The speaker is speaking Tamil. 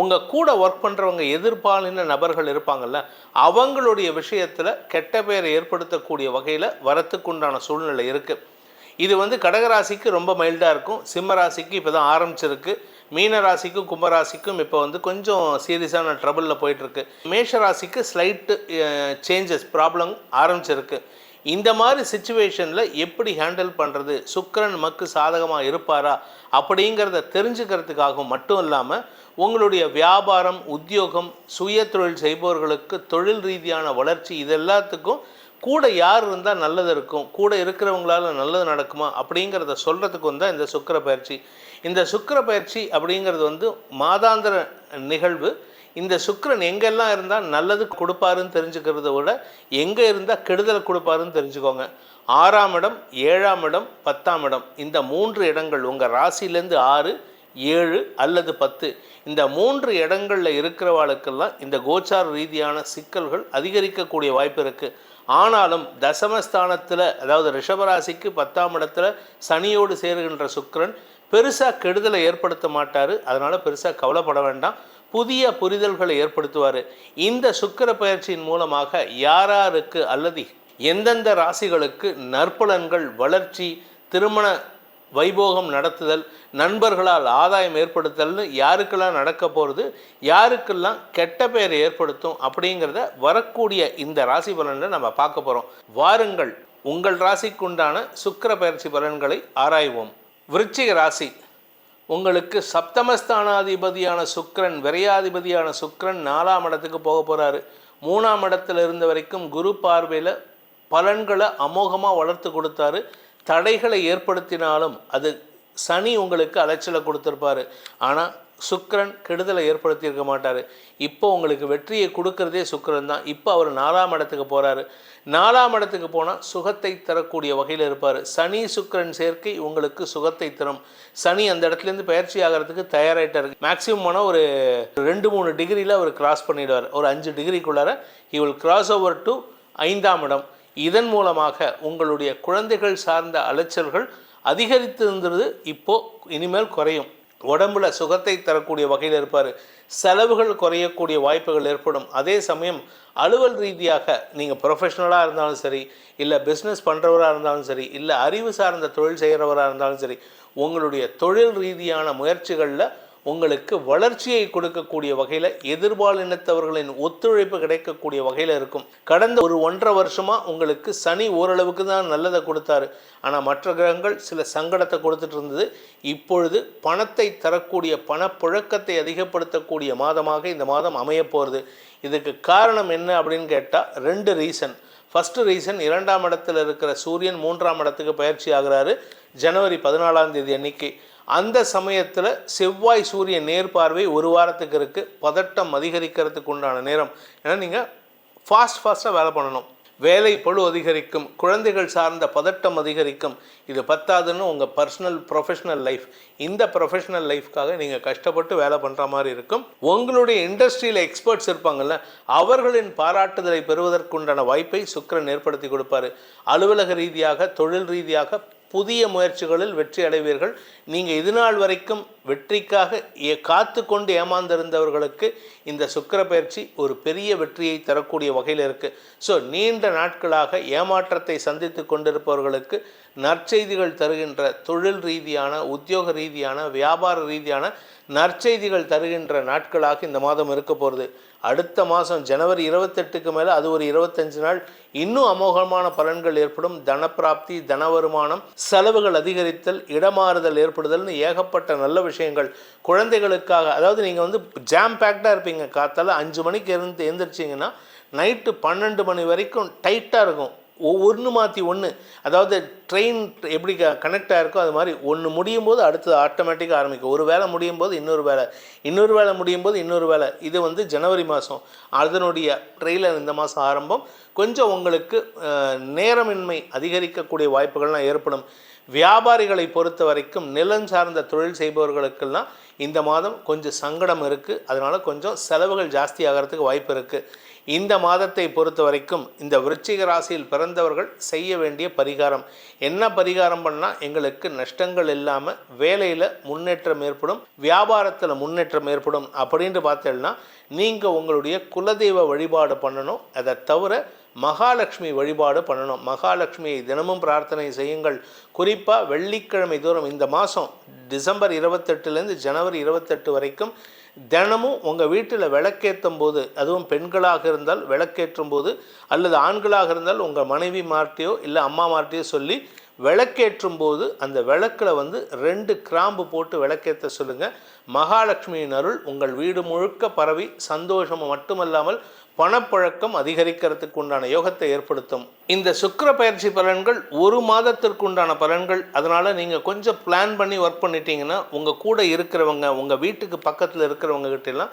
உங்கள் கூட ஒர்க் பண்ணுறவங்க எதிர்பாலின நபர்கள் இருப்பாங்கல்ல அவங்களுடைய விஷயத்தில் கெட்ட பெயரை ஏற்படுத்தக்கூடிய வகையில் வரத்துக்குண்டான சூழ்நிலை இருக்குது இது வந்து கடகராசிக்கு ரொம்ப மைல்டாக இருக்கும். சிம்ம ராசிக்கு இப்போ தான் ஆரம்பிச்சிருக்கு. மீன ராசிக்கும் கும்பராசிக்கும் இப்போ வந்து கொஞ்சம் சீரியஸான ட்ரபிளில் போயிட்டுருக்கு. மேஷ ராசிக்கு ஸ்லைட்டு சேஞ்சஸ் ப்ராப்ளம் ஆரம்பிச்சிருக்கு. இந்த மாதிரி சுச்சுவேஷனில் எப்படி ஹேண்டில் பண்ணுறது சுக்கிரன் மக்கு சாதகமாக இருப்பாரா? அப்படிங்கிறத தெரிஞ்சுக்கிறதுக்காகவும் மட்டும் இல்லாமல் உங்களுடைய வியாபாரம் உத்தியோகம் சுய தொழில் செய்பவர்களுக்கு தொழில் ரீதியான வளர்ச்சி இது எல்லாத்துக்கும் கூட யார் இருந்தால் நல்லது இருக்கும் கூட இருக்கிறவங்களால நல்லது நடக்குமா அப்படிங்கிறத சொல்கிறதுக்கு தான் இந்த சுக்கிர பயிற்சி. இந்த சுக்கர பயிற்சி அப்படிங்கிறது வந்து மாதாந்திர நிகழ்வு. இந்த சுக்கரன் எங்கெல்லாம் இருந்தால் நல்லது கொடுப்பாருன்னு தெரிஞ்சுக்கிறத விட எங்கே இருந்தால் கெடுதல் கொடுப்பாருன்னு தெரிஞ்சுக்கோங்க. ஆறாம் இடம் ஏழாம் இடம் பத்தாம் இடம். இந்த மூன்று இடங்கள் உங்கள் ராசியிலேருந்து ஆறு ஏழு அல்லது பத்து. இந்த மூன்று இடங்களில் இருக்கிறவாளுக்கெல்லாம் இந்த கோச்சார ரீதியான சிக்கல்கள் அதிகரிக்கக்கூடிய வாய்ப்பு இருக்குது ஆனாலும் தசமஸ்தானத்தில் அதாவது ரிஷபராசிக்கு பத்தாம் இடத்துல சனியோடு சேருகின்ற சுக்கரன் பெருசாக கெடுதலை ஏற்படுத்த மாட்டார். அதனால் பெருசாக கவலைப்பட வேண்டாம். புதிய புரிதல்களை ஏற்படுத்துவார். இந்த சுக்கிர பயிற்சியின் மூலமாக யாராருக்கு அல்லது எந்தெந்த ராசிகளுக்கு நற்பலன்கள் வளர்ச்சி திருமண வைபோகம் நடத்துதல் நண்பர்களால் ஆதாயம் ஏற்படுத்தல்னு யாருக்கெல்லாம் நடக்க போகிறது யாருக்கெல்லாம் கெட்ட பெயரை ஏற்படுத்தும் அப்படிங்கிறத வரக்கூடிய இந்த ராசி பலனில் நம்ம பார்க்க போகிறோம் வாருங்கள் உங்கள் ராசிக்குண்டான சுக்கர பயிற்சி பலன்களை ஆராய்வோம். விருச்சிக ராசி உங்களுக்கு சப்தமஸ்தானாதிபதியான சுக்கரன் விரையாதிபதியான சுக்கிரன் நாலாம் இடத்துக்கு போக போகிறாரு மூணாம் இடத்துல இருந்த வரைக்கும் குரு பார்வையில் பலன்களை அமோகமாக வளர்த்து கொடுத்தாரு. தடைகளை ஏற்படுத்தினாலும் அது சனி உங்களுக்கு அலைச்சலை கொடுத்துருப்பாரு. ஆனால் சுக்கிரன் கெடுதலை ஏற்படுத்தியிருக்க மாட்டார். இப்போ உங்களுக்கு வெற்றியை கொடுக்கறதே சுக்கிரன் தான். இப்போ அவர் நாலாம் இடத்துக்கு போகிறாரு நாலாம் இடத்துக்கு போனால் சுகத்தை தரக்கூடிய வகையில் இருப்பார். சனி சுக்கிரன் சேர்க்கை உங்களுக்கு சுகத்தை தரும். சனி அந்த இடத்துலேருந்து பயிற்சி ஆகிறதுக்கு தயாராகிட்டார் மேக்ஸிமம் போனால் ஒரு ரெண்டு மூணு டிகிரியில் அவர் கிராஸ் பண்ணிடுவார். ஒரு அஞ்சு டிகிரிக்குள்ளார he will cross over to ஐந்தாம் இடம். இதன் மூலமாக உங்களுடைய குழந்தைகள் சார்ந்த அலைச்சல்கள் அதிகரித்து இருந்தது இப்போ இனிமேல் குறையும். உடம்புல சுகத்தை தரக்கூடிய வகையில் இருப்பார். செலவுகள் குறையக்கூடிய வாய்ப்புகள் ஏற்படும். அதே சமயம் அலுவல் ரீதியாக நீங்கள் ப்ரொஃபஷ்னலாக இருந்தாலும் சரி இல்லை பிஸ்னஸ் பண்ணுறவராக இருந்தாலும் சரி இல்லை அறிவு சார்ந்த தொழில் செய்கிறவராக இருந்தாலும் சரி உங்களுடைய தொழில் ரீதியான முயற்சிகளில் உங்களுக்கு வளர்ச்சியை கொடுக்கக்கூடிய வகையில் எதிர்பாலினத்தவர்களின் ஒத்துழைப்பு கிடைக்கக்கூடிய வகையில் இருக்கும். கடந்த ஒரு ஒன்றரை வருஷமாக உங்களுக்கு சனி ஓரளவுக்கு தான் நல்லதை கொடுத்தாரு. ஆனால் மற்ற கிரகங்கள் சில சங்கடத்தை கொடுத்துட்டு இருந்தது. இப்பொழுது பணத்தை தரக்கூடிய பணப்புழக்கத்தை அதிகப்படுத்தக்கூடிய மாதமாக இந்த மாதம் அமைய போகிறது இதுக்கு காரணம் என்ன அப்படின்னு கேட்டால் ரெண்டு ரீசன் ஃபஸ்ட்டு ரீசன் இரண்டாம் இடத்தில் இருக்கிற சூரியன் மூன்றாம் இடத்துக்கு பயிற்சி ஆகிறாரு. ஜனவரி பதினாலாம் தேதி அன்னைக்கு. அந்த சமயத்தில் செவ்வாய் சூரியன் நேர்பார்வை ஒரு வாரத்துக்கு இருக்குது பதட்டம் அதிகரிக்கிறதுக்கு உண்டான நேரம். ஏன்னா நீங்கள் ஃபாஸ்ட் ஃபாஸ்ட்டாக வேலை பண்ணணும். வேலை பழு அதிகரிக்கும். குழந்தைகள் சார்ந்த பதட்டம் அதிகரிக்கும். இது பத்தாதுன்னு உங்கள் பர்சனல் ப்ரொஃபஷனல் லைஃப் இந்த ப்ரொஃபஷனல் லைஃப்காக நீங்கள் கஷ்டப்பட்டு வேலை பண்ணுற மாதிரி இருக்கும். உங்களுடைய இண்டஸ்ட்ரியில் எக்ஸ்பர்ட்ஸ் இருப்பாங்கல்ல அவர்களின் பாராட்டுதலை பெறுவதற்குண்டான வாய்ப்பை சுக்கிரன் ஏற்படுத்தி கொடுப்பாரு. அலுவலக ரீதியாக தொழில் ரீதியாக புதிய முயற்சிகளில் வெற்றி அடைவீர்கள். நீங்கள் இதுநாள் வரைக்கும் வெற்றிக்காக ஏ- காத்து கொண்டு ஏமாந்திருந்தவர்களுக்கு இந்த சுக்கிர பயிற்சி ஒரு பெரிய வெற்றியை தரக்கூடிய வகையில் இருக்குது ஸோ நீண்ட நாட்களாக ஏமாற்றத்தை சந்தித்து கொண்டிருப்பவர்களுக்கு நற்செய்திகள் தருகின்ற தொழில் ரீதியான உத்தியோக ரீதியான வியாபார ரீதியான நற்செய்திகள் தருகின்ற நாட்களாக இந்த மாதம் இருக்க போகிறது அடுத்த மாதம் ஜனவரி இருபத்தெட்டுக்கு மேலே அது ஒரு இருபத்தஞ்சு நாள். இன்னும் அமோகமான பலன்கள் ஏற்படும். தனப்பிராப்தி தன வருமானம் செலவுகள் அதிகரித்தல் இடமாறுதல் ஏற்படுதல்னு ஏகப்பட்ட நல்ல விஷயங்கள். குழந்தைகளுக்காக அதாவது நீங்கள் வந்து ஜாம் பேக்டாக இருப்பீங்க. காத்தால அஞ்சு மணிக்கு இருந்து எழுந்திரிச்சிங்கன்னா நைட்டு பன்னெண்டு மணி வரைக்கும் டைட்டாக இருக்கும். ஒன்று மாற்றி ஒன்று அதாவது ட்ரெயின் எப்படி கனெக்ட் ஆகிருக்கோ அது மாதிரி ஒன்று முடியும் போது அடுத்தது ஆட்டோமேட்டிக்காக ஆரம்பிக்கும். ஒரு வேலை முடியும் போது இன்னொரு வேலை இன்னொரு வேலை முடியும் போது இன்னொரு வேலை இது வந்து ஜனவரி மாதம் அதனுடைய ட்ரெயிலர் இந்த மாதம் ஆரம்பம். கொஞ்சம் உங்களுக்கு நேரமின்மை அதிகரிக்கக்கூடிய வாய்ப்புகள்லாம் ஏற்படும். வியாபாரிகளை பொறுத்த வரைக்கும் நிலம் சார்ந்த தொழில் செய்பவர்களுக்கெல்லாம் இந்த மாதம் கொஞ்சம் சங்கடம் இருக்குது அதனால் கொஞ்சம் செலவுகள் ஜாஸ்தி ஆகிறதுக்கு வாய்ப்பு இருக்குது இந்த மாதத்தை பொறுத்த வரைக்கும் இந்த விருச்சிக ராசியில் பிறந்தவர்கள் செய்ய வேண்டிய பரிகாரம். என்ன பரிகாரம் பண்ணால் எங்களுக்கு நஷ்டங்கள் இல்லாமல் வேலையில் முன்னேற்றம் ஏற்படும் வியாபாரத்தில் முன்னேற்றம் ஏற்படும் அப்படின்ட்டு பார்த்தேன்னா நீங்கள் உங்களுடைய குலதெய்வ வழிபாடு பண்ணணும். அதை தவிர மகாலட்சுமி வழிபாடு பண்ணணும். மகாலட்சுமியை தினமும் பிரார்த்தனை செய்யுங்கள். குறிப்பாக வெள்ளிக்கிழமை தூரம் இந்த மாதம் டிசம்பர் இருபத்தெட்டுலேருந்து ஜனவரி இருபத்தெட்டு வரைக்கும் தினமும் உங்கள் வீட்டில் விளக்கேற்றும் போது அதுவும் பெண்களாக இருந்தால் விளக்கேற்றும் போது அல்லது ஆண்களாக இருந்தால் உங்கள் மனைவி மார்ட்டியோ இல்லை அம்மா மார்ட்டியோ சொல்லி விளக்கேற்றும் போது அந்த விளக்கில் வந்து ரெண்டு கிராம்பு போட்டு விளக்கேற்ற சொல்லுங்கள் மகாலட்சுமியின் அருள் உங்கள் வீடு முழுக்க பரவி சந்தோஷம் மட்டுமல்லாமல் பணப்பழக்கம் அதிகரிக்கிறதுக்கு உண்டான யோகத்தை ஏற்படுத்தும். இந்த சுக்கிர பயிற்சி பலன்கள் ஒரு மாதத்திற்கு உண்டான பலன்கள். அதனால் நீங்கள் கொஞ்சம் பிளான் பண்ணி ஒர்க் பண்ணிட்டீங்கன்னா உங்கள் கூட இருக்கிறவங்க உங்கள் வீட்டுக்கு பக்கத்தில் இருக்கிறவங்க கிட்டலாம்